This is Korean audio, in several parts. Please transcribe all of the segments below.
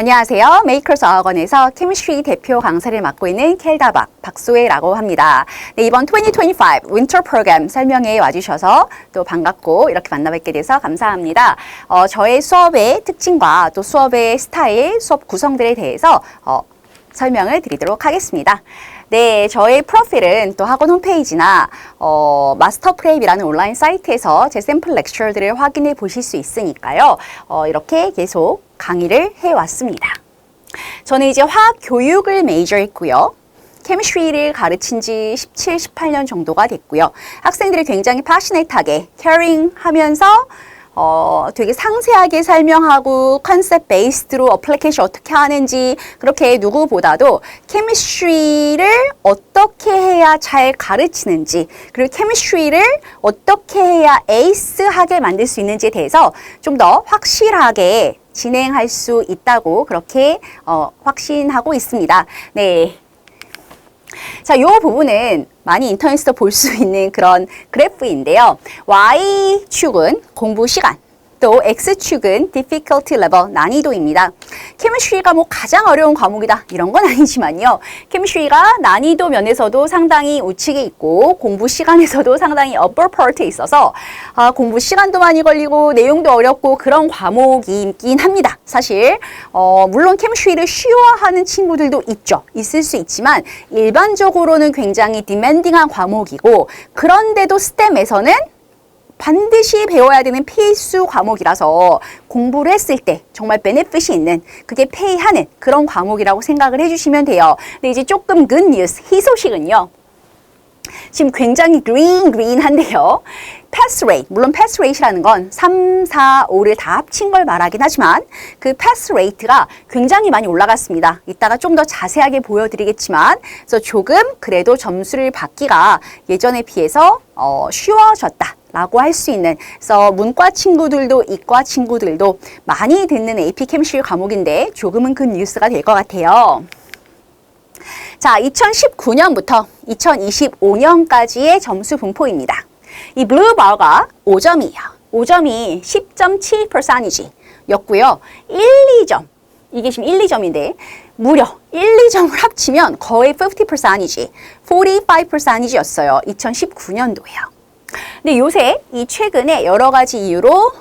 안녕하세요. 메이커스 어학원에서 케미스트리 대표 강사를 맡고 있는 켈다박 박소혜라고 합니다. 네, 이번 2025 윈터 프로그램 설명회에 와주셔서 또 반갑고 이렇게 만나뵙게 돼서 감사합니다. 어, 저의 수업의 특징과 또 수업의 스타일, 수업 구성들에 대해서 어, 설명을 드리도록 하겠습니다. 네, 저의 프로필은 또 학원 홈페이지나 어, 마스터 프레임이라는 온라인 사이트에서 제 샘플 렉처들을 확인해 보실 수 있으니까요. 어, 이렇게 계속 강의를 해 왔습니다. 저는 이제 화학 교육을 메이저했고요. 케미스트리를 가르친 지 17, 18년 정도가 됐고요. 학생들이 굉장히 파시네이트하게 캐링 하면서 어, 되게 상세하게 설명하고 컨셉 베이스드로 어플리케이션 어떻게 하는지 그렇게 누구보다도 케미스트리를 어떻게 해야 잘 가르치는지 그리고 케미스트리를 어떻게 해야 에이스하게 만들 수 있는지에 대해서 좀 더 확실하게 진행할 수 있다고 그렇게 어, 확신하고 있습니다. 네. 자, 이 부분은 많이 인터넷에서 볼 수 있는 그런 그래프인데요. Y축은 공부 시간, 또 X축은 difficulty level, 난이도입니다. 케미스트리가 뭐 가장 어려운 과목이다 이런 건 아니지만요. 케미스트리가 난이도 면에서도 상당히 우측에 있고 공부 시간에서도 상당히 upper part에 있어서 아, 공부 시간도 많이 걸리고 내용도 어렵고 그런 과목이긴 합니다. 사실 어, 물론 케미스트리를 쉬워하는 친구들도 있죠. 있을 수 있지만 일반적으로는 굉장히 디맨딩한 과목이고 그런데도 스템에서는 반드시 배워야 되는 필수 과목이라서 공부를 했을 때 정말 베네핏이 있는 그게 페이하는 그런 과목이라고 생각을 해주시면 돼요. 근데 이제 조금 good news, 희소식은요. 지금 굉장히 green green한데요. 패스 레이트, 물론 패스 레이트라는 건 3, 4, 5를 다 합친 걸 말하긴 하지만 그 패스 레이트가 굉장히 많이 올라갔습니다. 이따가 좀 더 자세하게 보여드리겠지만 그래서 조금 그래도 점수를 받기가 예전에 비해서 어, 쉬워졌다. 라고 할 수 있는 그래서 문과 친구들도 이과 친구들도 많이 듣는 AP 캠실 과목인데 조금은 그 뉴스가 될 것 같아요. 자, 2019년부터 2025년까지의 점수 분포입니다. 이 블루 바가 5점이에요. 5점이 10.7% 였고요. 1, 2점. 이게 지금 1, 2점인데 무려 1, 2점을 합치면 거의 50%이지 45%였어요. 2019년도에요. 근데 요새 이 최근에 여러 가지 이유로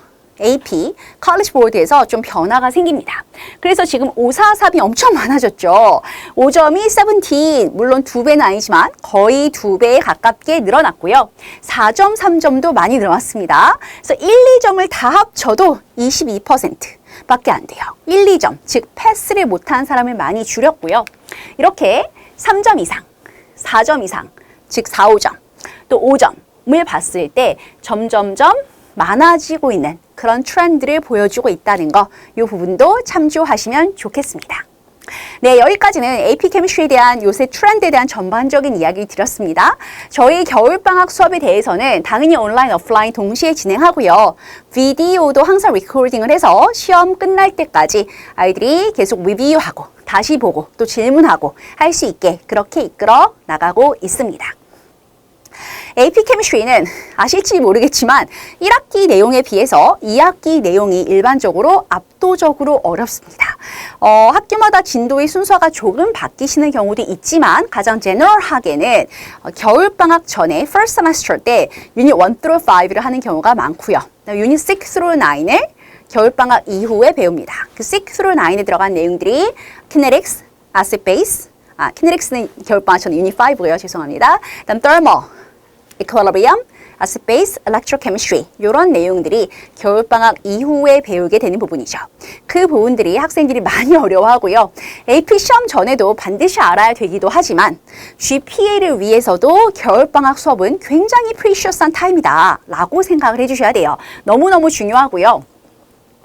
AP, 컬리지 보드에서 좀 변화가 생깁니다. 그래서 지금 543이 엄청 많아졌죠. 5점이 17, 물론 두 배는 아니지만 거의 두 배에 가깝게 늘어났고요. 4점, 3점도 많이 늘어났습니다. 그래서 1, 2점을 다 합쳐도 22% 밖에 안 돼요. 1, 2점, 즉 패스를 못한 사람을 많이 줄였고요. 이렇게 3점 이상, 4점 이상, 즉 4, 5점, 또 5점, 을 봤을 때 점점점 많아지고 있는 그런 트렌드를 보여주고 있다는 거, 이 부분도 참조하시면 좋겠습니다. 네, 여기까지는 AP 케미스트리에 대한 요새 트렌드에 대한 전반적인 이야기 드렸습니다. 저희 겨울방학 수업에 대해서는 당연히 온라인, 오프라인 동시에 진행하고요. 비디오도 항상 리코딩을 해서 시험 끝날 때까지 아이들이 계속 리뷰하고 다시 보고 또 질문하고 할 수 있게 그렇게 이끌어 나가고 있습니다. AP 케미스트리는 아실지 모르겠지만 1학기 내용에 비해서 2학기 내용이 일반적으로 압도적으로 어렵습니다. 어, 학교마다 진도의 순서가 조금 바뀌시는 경우도 있지만 가장 제너럴하게는 어, 겨울방학 전에 first semester 때 유닛 1 through 5를 하는 경우가 많고요. 유닛 6 through 9을 겨울방학 이후에 배웁니다. 그 6 through 9에 들어간 내용들이 kinetics, acid base, 아, 키네릭스는 겨울방학 전 유닛 5고요. 죄송합니다. 다음 thermal, equilibrium, base, electrochemistry 이런 내용들이 겨울방학 이후에 배우게 되는 부분이죠. 그 부분들이 학생들이 많이 어려워하고요. AP 시험 전에도 반드시 알아야 되기도 하지만 GPA를 위해서도 겨울방학 수업은 굉장히 프리셔스한 타임이다 라고 생각을 해주셔야 돼요. 너무너무 중요하고요.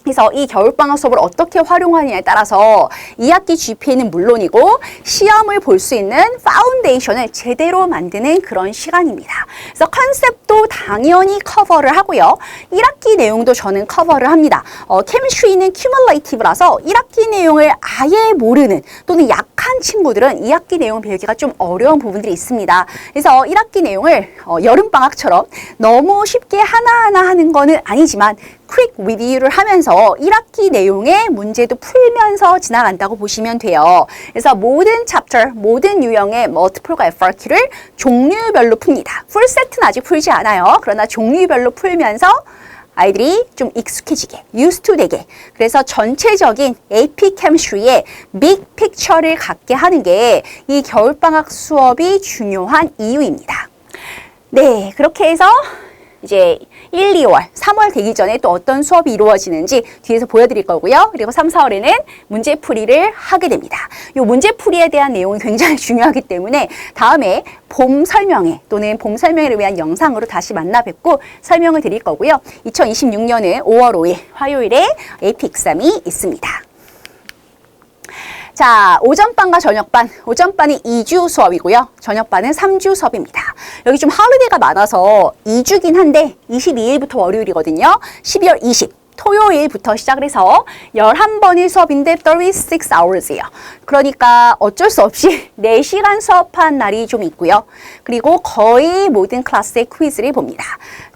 그래서 이 겨울방학 수업을 어떻게 활용하느냐에 따라서 2학기 GPA는 물론이고 시험을 볼 수 있는 파운데이션을 제대로 만드는 그런 시간입니다. 그래서 컨셉도 당연히 커버를 하고요. 1학기 내용도 저는 커버를 합니다. 어, 케미스트리는 큐멀레이티브라서 1학기 내용을 아예 모르는 또는 약한 한 친구들은 2학기 내용 배우기가 좀 어려운 부분들이 있습니다. 그래서 1학기 내용을 어, 여름방학처럼 너무 쉽게 하나하나 하는 거는 아니지만 퀵 리뷰를 하면서 1학기 내용의 문제도 풀면서 지나간다고 보시면 돼요. 그래서 모든 챕터, 모든 유형의 multiple과 FRQ를 종류별로 풉니다. 풀 세트는 아직 풀지 않아요. 그러나 종류별로 풀면서 아이들이 좀 익숙해지게, used to 되게. 그래서 전체적인 AP Chemistry의 빅 픽처를 갖게 하는 게 이 겨울방학 수업이 중요한 이유입니다. 네, 그렇게 해서 이제 1, 2월, 3월 되기 전에 또 어떤 수업이 이루어지는지 뒤에서 보여드릴 거고요. 그리고 3, 4월에는 문제풀이를 하게 됩니다. 이 문제풀이에 대한 내용이 굉장히 중요하기 때문에 다음에 봄 설명회 또는 봄 설명회를 위한 영상으로 다시 만나 뵙고 설명을 드릴 거고요. 2026년은 5월 5일 화요일에 AP 익삼이 있습니다. 자, 오전반과 저녁반. 오전반이 2주 수업이고요. 저녁반은 3주 수업입니다. 여기 좀 하루데이가 많아서 2주긴 한데 22일부터 월요일이거든요. 12월 20. 토요일부터 시작을 해서 11번의 수업인데 36 hours예요. 그러니까 어쩔 수 없이 4시간 수업한 날이 좀 있고요. 그리고 거의 모든 클래스의 퀴즈를 봅니다.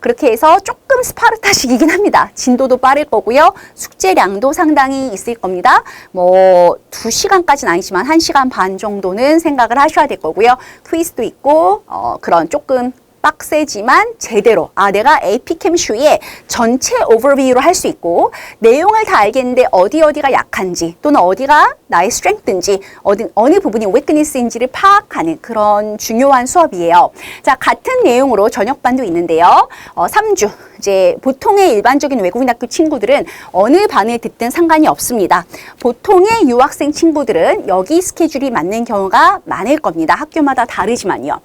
그렇게 해서 조금 스파르타식이긴 합니다. 진도도 빠를 거고요. 숙제량도 상당히 있을 겁니다. 뭐 2시간까지는 아니지만 1시간 반 정도는 생각을 하셔야 될 거고요. 퀴즈도 있고 어, 그런 조금 빡세지만 제대로 아 내가 AP 캠 슈의 전체 오버뷰로 할 수 있고 내용을 다 알겠는데 어디 어디가 약한지 또는 어디가 나의 스트렝스인지 어디 어느 부분이 weakness인지를 파악하는 그런 중요한 수업이에요. 자 같은 내용으로 저녁반도 있는데요. 어, 3주 이제 보통의 일반적인 외국인 학교 친구들은 어느 반을 듣든 상관이 없습니다. 보통의 유학생 친구들은 여기 스케줄이 맞는 경우가 많을 겁니다. 학교마다 다르지만요.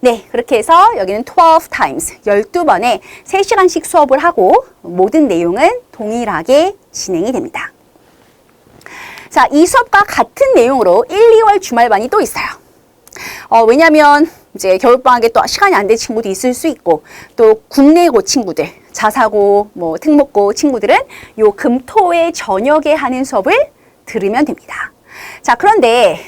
네, 그렇게 해서 여기는 12 times, 12번에 3시간씩 수업을 하고 모든 내용은 동일하게 진행이 됩니다. 자, 이 수업과 같은 내용으로 1, 2월 주말반이 또 있어요. 어, 왜냐면 이제 겨울방학에 또 시간이 안될 친구도 있을 수 있고 또 국내고 친구들 자사고 뭐 특목고 친구들은 요 금토의 저녁에 하는 수업을 들으면 됩니다. 자 그런데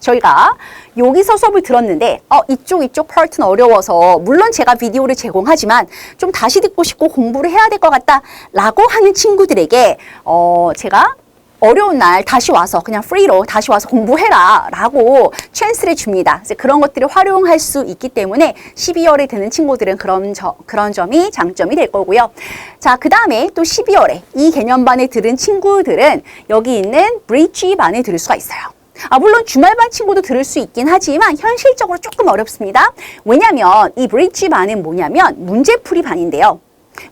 저희가 여기서 수업을 들었는데 어, 이쪽 이쪽 파트는 어려워서 물론 제가 비디오를 제공하지만 좀 다시 듣고 싶고 공부를 해야 될 것 같다 라고 하는 친구들에게 어, 제가 어려운 날 다시 와서 그냥 프리로 다시 와서 공부해라 라고 찬스를 줍니다. 이제 그런 것들을 활용할 수 있기 때문에 12월에 드는 친구들은 그런, 저, 그런 점이 장점이 될 거고요. 자, 그 다음에 또 12월에 이 개념반에 들은 친구들은 여기 있는 브릿지 반에 들을 수가 있어요. 아, 물론 주말반 친구도 들을 수 있긴 하지만 현실적으로 조금 어렵습니다. 왜냐면 이 브릿지 반은 뭐냐면 문제풀이 반인데요.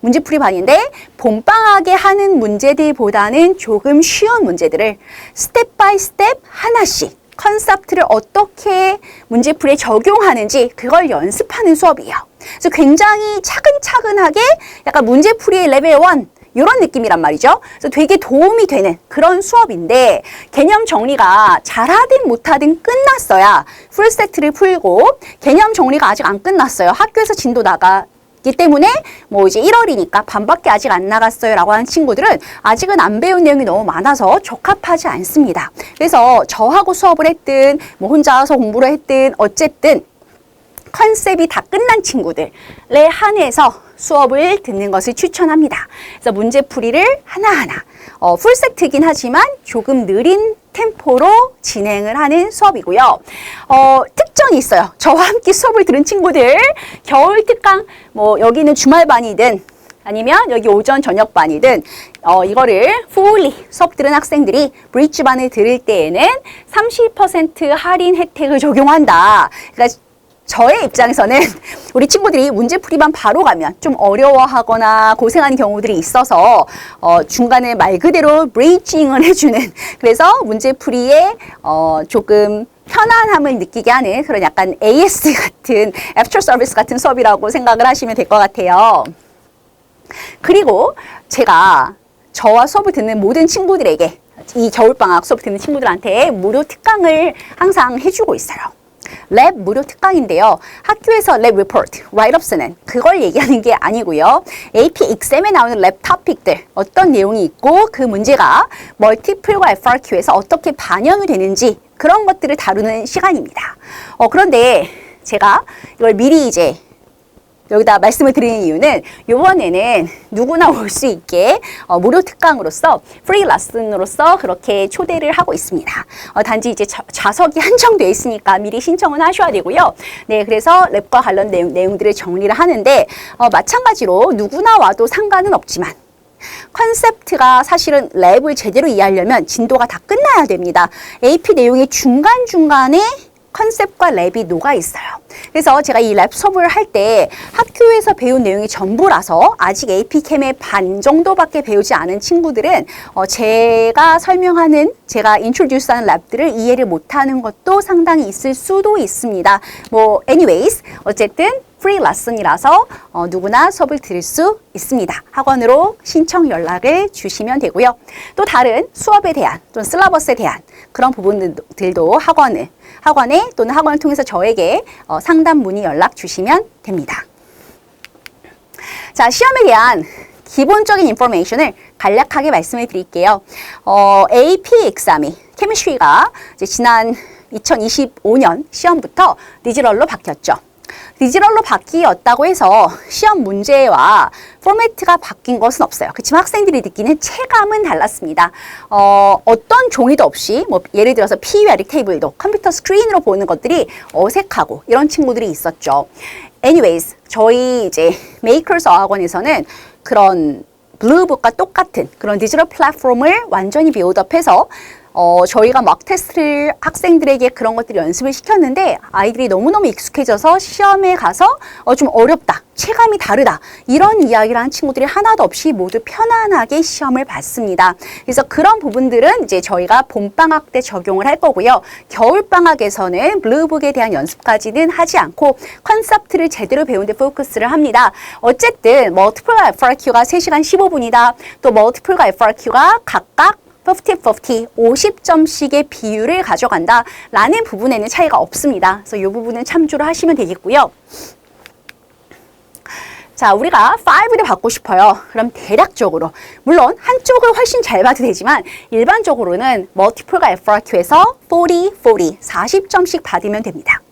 문제풀이 반인데 봄방학에 하는 문제들보다는 조금 쉬운 문제들을 스텝 바이 스텝 하나씩 컨셉트를 어떻게 문제풀이에 적용하는지 그걸 연습하는 수업이에요. 그래서 굉장히 차근차근하게 약간 문제풀이의 레벨 1 이런 느낌이란 말이죠. 그래서 되게 도움이 되는 그런 수업인데 개념 정리가 잘하든 못하든 끝났어야 풀 세트를 풀고 개념 정리가 아직 안 끝났어요. 학교에서 진도 나가 기 때문에 뭐 이제 1월이니까 반밖에 아직 안 나갔어요 라고 하는 친구들은 아직은 안 배운 내용이 너무 많아서 적합하지 않습니다. 그래서 저하고 수업을 했든 뭐 혼자서 공부를 했든 어쨌든 컨셉이 다 끝난 친구들에 한해서 수업을 듣는 것을 추천합니다. 그래서 문제풀이를 하나하나 어, 풀세트이긴 하지만 조금 느린 템포로 진행을 하는 수업이고요. 어, 특정이 있어요. 저와 함께 수업을 들은 친구들 겨울 특강 뭐 여기는 주말반이든 아니면 여기 오전 저녁반이든 어, 이거를 fully 수업 들은 학생들이 브릿지반을 들을 때에는 30% 할인 혜택을 적용한다. 그러니까 저의 입장에서는 우리 친구들이 문제풀이만 바로 가면 좀 어려워하거나 고생하는 경우들이 있어서 어, 중간에 말 그대로 브레이징을 해주는 그래서 문제풀이에 어, 조금 편안함을 느끼게 하는 그런 약간 AS 같은 애프터 서비스 같은 수업이라고 생각을 하시면 될 것 같아요. 그리고 제가 저와 수업을 듣는 모든 친구들에게 이 겨울방학 수업 듣는 친구들한테 무료 특강을 항상 해주고 있어요. 랩 무료 특강인데요. 학교에서 랩 리포트, 라이트업스는 그걸 얘기하는 게 아니고요. AP exam에 나오는 랩 토픽들 어떤 내용이 있고 그 문제가 멀티플과 FRQ에서 어떻게 반영이 되는지 그런 것들을 다루는 시간입니다. 어, 그런데 제가 이걸 미리 이제 여기다 말씀을 드리는 이유는 이번에는 누구나 올 수 있게 어, 무료 특강으로서 프리 레슨으로서 그렇게 초대를 하고 있습니다. 어, 단지 이제 자, 좌석이 한정돼 있으니까 미리 신청은 하셔야 되고요. 네, 그래서 랩과 관련 내용, 내용들을 정리를 하는데 어, 마찬가지로 누구나 와도 상관은 없지만 컨셉트가 사실은 랩을 제대로 이해하려면 진도가 다 끝나야 됩니다. AP 내용의 중간중간에 컨셉과 랩이 녹아 있어요. 그래서 제가 이 랩 수업을 할 때 학교에서 배운 내용이 전부라서 아직 AP캠의 반 정도밖에 배우지 않은 친구들은 어, 제가 설명하는 제가 인트로듀스하는 랩들을 이해를 못하는 것도 상당히 있을 수도 있습니다. 뭐 anyways 어쨌든 프리 레슨이라서 어, 누구나 수업을 들을 수 있습니다. 학원으로 신청 연락을 주시면 되고요. 또 다른 수업에 대한 또는 슬라버스에 대한 그런 부분들도 학원을 학원에 또는 학원을 통해서 저에게 어, 상담 문의 연락 주시면 됩니다. 자, 시험에 대한 기본적인 인포메이션을 간략하게 말씀을 드릴게요. 어, AP 케미스트리가 이제 지난 2025년 시험부터 디지털로 바뀌었죠. 디지털로 바뀌었다고 해서 시험 문제와 포매트가 바뀐 것은 없어요. 그렇지만 학생들이 느끼는 체감은 달랐습니다. 어, 어떤 종이도 없이 뭐 예를 들어서 PUR이 테이블도 컴퓨터 스크린으로 보는 것들이 어색하고 이런 친구들이 있었죠. Anyways, 저희 이제 메이커스 어학원에서는 그런 블루북과 똑같은 그런 디지털 플랫폼을 완전히 비오드업해서 어, 저희가 막 테스트를 학생들에게 그런 것들 연습을 시켰는데 아이들이 너무너무 익숙해져서 시험에 가서 어, 좀 어렵다. 체감이 다르다. 이런 이야기를 한 친구들이 하나도 없이 모두 편안하게 시험을 봤습니다. 그래서 그런 부분들은 이제 저희가 봄방학 때 적용을 할 거고요. 겨울방학에서는 블루북에 대한 연습까지는 하지 않고 컨셉트를 제대로 배우는 데 포커스를 합니다. 어쨌든 멀티플과 FRQ가 3시간 15분이다. 또 멀티플과 FRQ가 각각 50-50, 50점씩의 비율을 가져간다 라는 부분에는 차이가 없습니다. 그래서 이 부분은 참조를 하시면 되겠고요. 자, 우리가 5를 받고 싶어요. 그럼 대략적으로 물론 한쪽을 훨씬 잘 봐도 되지만 일반적으로는 멀티플과 FRQ에서 40, 40, 40점씩 받으면 됩니다.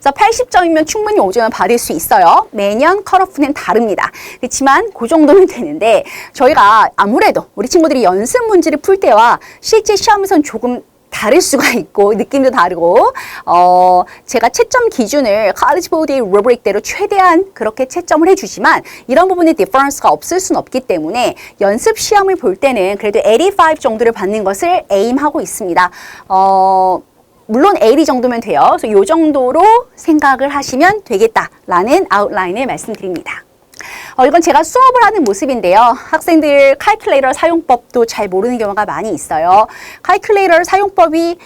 그래서 80점이면 충분히 5점을 받을 수 있어요. 매년 컷오프는 다릅니다. 그렇지만 그 정도면 되는데 저희가 아무래도 우리 친구들이 연습 문제를 풀 때와 실제 시험에선 조금 다를 수가 있고 느낌도 다르고 어 제가 채점 기준을 college board의 rubric대로 최대한 그렇게 채점을 해주지만 이런 부분에 디퍼런스가 없을 수는 없기 때문에 연습 시험을 볼 때는 그래도 85 정도를 받는 것을 에임하고 있습니다. 어 물론 A 정도면 돼요. 그래서 이 정도로 생각을 하시면 되겠다라는 아웃라인을 말씀드립니다. 어, 이건 제가 수업을 하는 모습인데요. 학생들 칼큘레이터 사용법도 잘 모르는 경우가 많이 있어요. 칼큘레이터 사용법이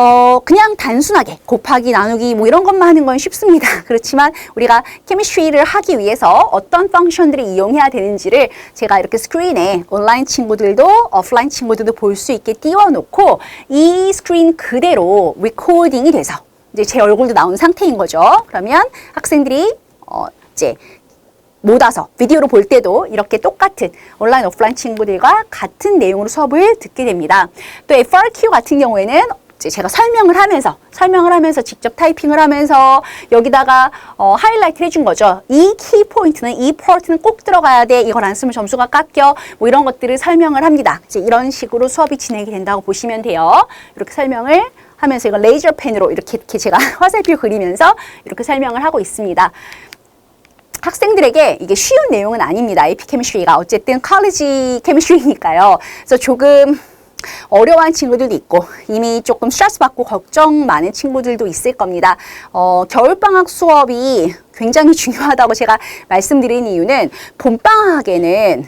어, 그냥 단순하게 곱하기, 나누기 뭐 이런 것만 하는 건 쉽습니다. 그렇지만 우리가 케미스트리를 하기 위해서 어떤 펑션들을 이용해야 되는지를 제가 이렇게 스크린에 온라인 친구들도 오프라인 친구들도 볼 수 있게 띄워놓고 이 스크린 그대로 리코딩이 돼서 이제 제 얼굴도 나온 상태인 거죠. 그러면 학생들이 어, 이제 못 와서 비디오로 볼 때도 이렇게 똑같은 온라인 오프라인 친구들과 같은 내용으로 수업을 듣게 됩니다. 또 FRQ 같은 경우에는 제가 설명을 하면서 설명을 하면서 직접 타이핑을 하면서 여기다가 어, 하이라이트 해준 거죠. 이 키 포인트는 이 포인트는 꼭 들어가야 돼. 이걸 안 쓰면 점수가 깎여. 뭐 이런 것들을 설명을 합니다. 이제 이런 식으로 수업이 진행이 된다고 보시면 돼요. 이렇게 설명을 하면서 이걸 레이저 펜으로 이렇게, 이렇게 제가 화살표 그리면서 이렇게 설명을 하고 있습니다. 학생들에게 이게 쉬운 내용은 아닙니다. 케미스트리가 어쨌든 컬리지 케미스트리니까요. 그래서 조금 어려워한 친구들도 있고 이미 조금 스트레스 받고 걱정 많은 친구들도 있을 겁니다. 어, 겨울방학 수업이 굉장히 중요하다고 제가 말씀드린 이유는 봄방학에는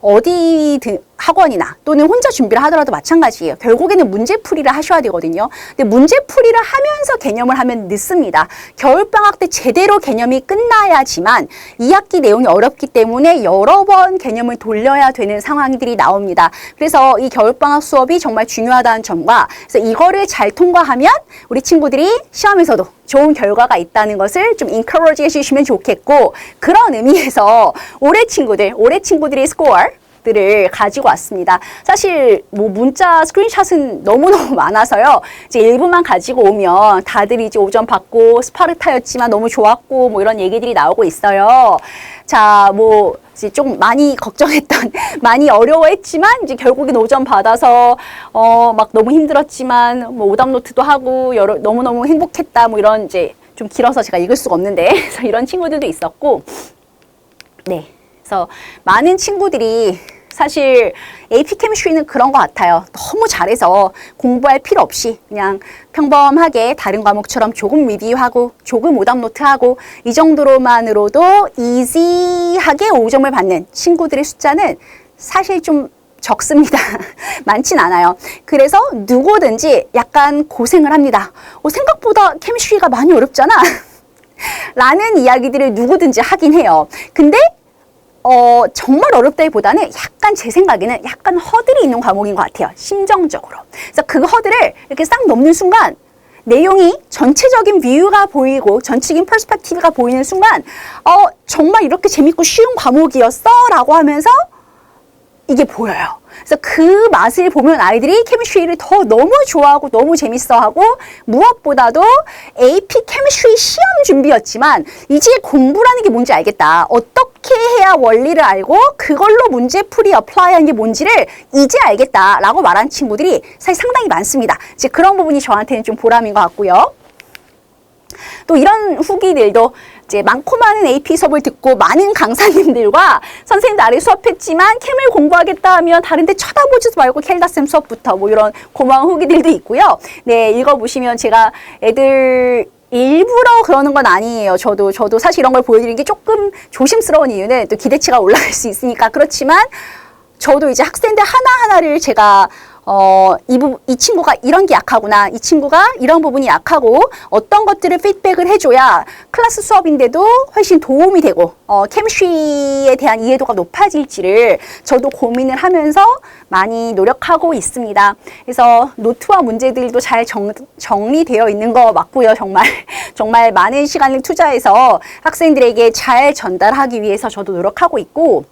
어디든 학원이나 또는 혼자 준비를 하더라도 마찬가지예요. 결국에는 문제풀이를 하셔야 되거든요. 근데 문제풀이를 하면서 개념을 하면 늦습니다. 겨울방학 때 제대로 개념이 끝나야지만 2학기 내용이 어렵기 때문에 여러 번 개념을 돌려야 되는 상황들이 나옵니다. 그래서 이 겨울방학 수업이 정말 중요하다는 점과 그래서 이거를 잘 통과하면 우리 친구들이 시험에서도 좋은 결과가 있다는 것을 좀 encourage 해주시면 좋겠고 그런 의미에서 올해 친구들, 올해 친구들의 스코어 답들을 가지고 왔습니다. 사실 뭐 문자 스크린샷은 너무너무 많아서요. 이제 일부만 가지고 오면 다들 이제 5점 받고 스파르타였지만 너무 좋았고 뭐 이런 얘기들이 나오고 있어요. 자, 뭐 이제 좀 많이 걱정했던, 많이 어려워했지만 이제 결국엔 5점 받아서 어 막 너무 힘들었지만 뭐 오답 노트도 하고 여러 너무 너무 행복했다 뭐 이런 이제 좀 길어서 제가 읽을 수가 없는데 그래서 이런 친구들도 있었고 네. 그래서 많은 친구들이 사실 AP 케미스트리는 그런 것 같아요. 너무 잘해서 공부할 필요 없이 그냥 평범하게 다른 과목처럼 조금 리뷰하고 조금 오답 노트하고 이 정도로만으로도 이지하게 5점을 받는 친구들의 숫자는 사실 좀 적습니다. 많진 않아요. 그래서 누구든지 약간 고생을 합니다. 어, 생각보다 케미스트리가 많이 어렵잖아. 라는 이야기들을 누구든지 하긴 해요. 근데 어, 정말 어렵다기보다는 약간 제 생각에는 약간 허들이 있는 과목인 것 같아요. 심정적으로. 그래서 그 허들을 이렇게 싹 넘는 순간 내용이 전체적인 뷰가 보이고 전체적인 퍼스펙티브가 보이는 순간 어, 정말 이렇게 재밌고 쉬운 과목이었어? 라고 하면서 이게 보여요. 그래서 그 맛을 보면 아이들이 케미스트리를 더 너무 좋아하고 너무 재밌어하고 무엇보다도 AP 케미스트리 시험 준비였지만 이제 공부라는 게 뭔지 알겠다. 어떻게 해야 원리를 알고 그걸로 문제 풀이 어플라이하는 게 뭔지를 이제 알겠다라고 말한 친구들이 사실 상당히 많습니다. 이제 그런 부분이 저한테는 좀 보람인 것 같고요. 또 이런 후기들도 이제 많고 많은 AP 수업을 듣고 많은 강사님들과 선생님들 아래 수업했지만 캠을 공부하겠다 하면 다른데 쳐다보지도 말고 켈다쌤 수업부터 뭐 이런 고마운 후기들도 있고요. 네, 읽어보시면 제가 애들 일부러 그러는 건 아니에요. 저도 저도 사실 이런 걸 보여드리는 게 조금 조심스러운 이유는 또 기대치가 올라갈 수 있으니까 그렇지만 저도 이제 학생들 하나하나를 제가 어, 이, 부, 이 친구가 이런 게 약하구나. 이 친구가 이런 부분이 약하고 어떤 것들을 피드백을 해줘야 클래스 수업인데도 훨씬 도움이 되고 어, 캠쉬에 대한 이해도가 높아질지를 저도 고민을 하면서 많이 노력하고 있습니다. 그래서 노트와 문제들도 잘 정, 정리되어 있는 거 맞고요. 정말 정말 많은 시간을 투자해서 학생들에게 잘 전달하기 위해서 저도 노력하고 있고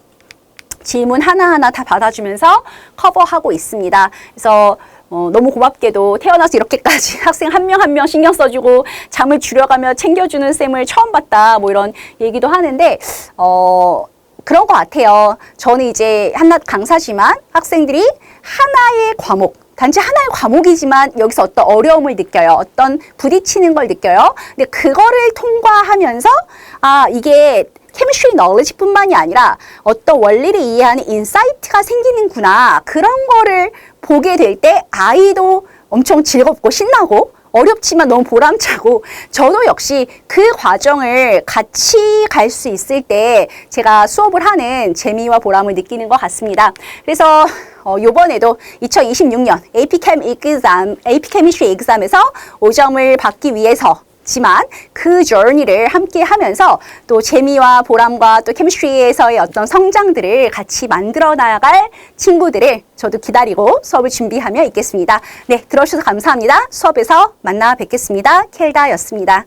질문 하나하나 다 받아주면서 커버하고 있습니다. 그래서 어, 너무 고맙게도 태어나서 이렇게까지 학생 한명 한 명 신경 써주고 잠을 줄여가며 챙겨주는 쌤을 처음 봤다 뭐 이런 얘기도 하는데 어, 그런 것 같아요. 저는 이제 한낱 강사지만 학생들이 하나의 과목 단지 하나의 과목이지만 여기서 어떤 어려움을 느껴요. 어떤 부딪히는 걸 느껴요. 근데 그거를 통과하면서 아 이게 케미스트리 너리지뿐만이 아니라 어떤 원리를 이해하는 인사이트가 생기는구나 그런 거를 보게 될 때 아이도 엄청 즐겁고 신나고 어렵지만 너무 보람차고 저도 역시 그 과정을 같이 갈 수 있을 때 제가 수업을 하는 재미와 보람을 느끼는 것 같습니다. 그래서 어, 요번에도 2026년 APChem exam, APChemistry exam에서 5점을 받기 위해서 지만 그 journey를 함께 하면서 또 재미와 보람과 또 케미스트리에서의 어떤 성장들을 같이 만들어 나갈 친구들을 저도 기다리고 수업을 준비하며 있겠습니다. 네, 들어주셔서 감사합니다. 수업에서 만나 뵙겠습니다. 켈다였습니다.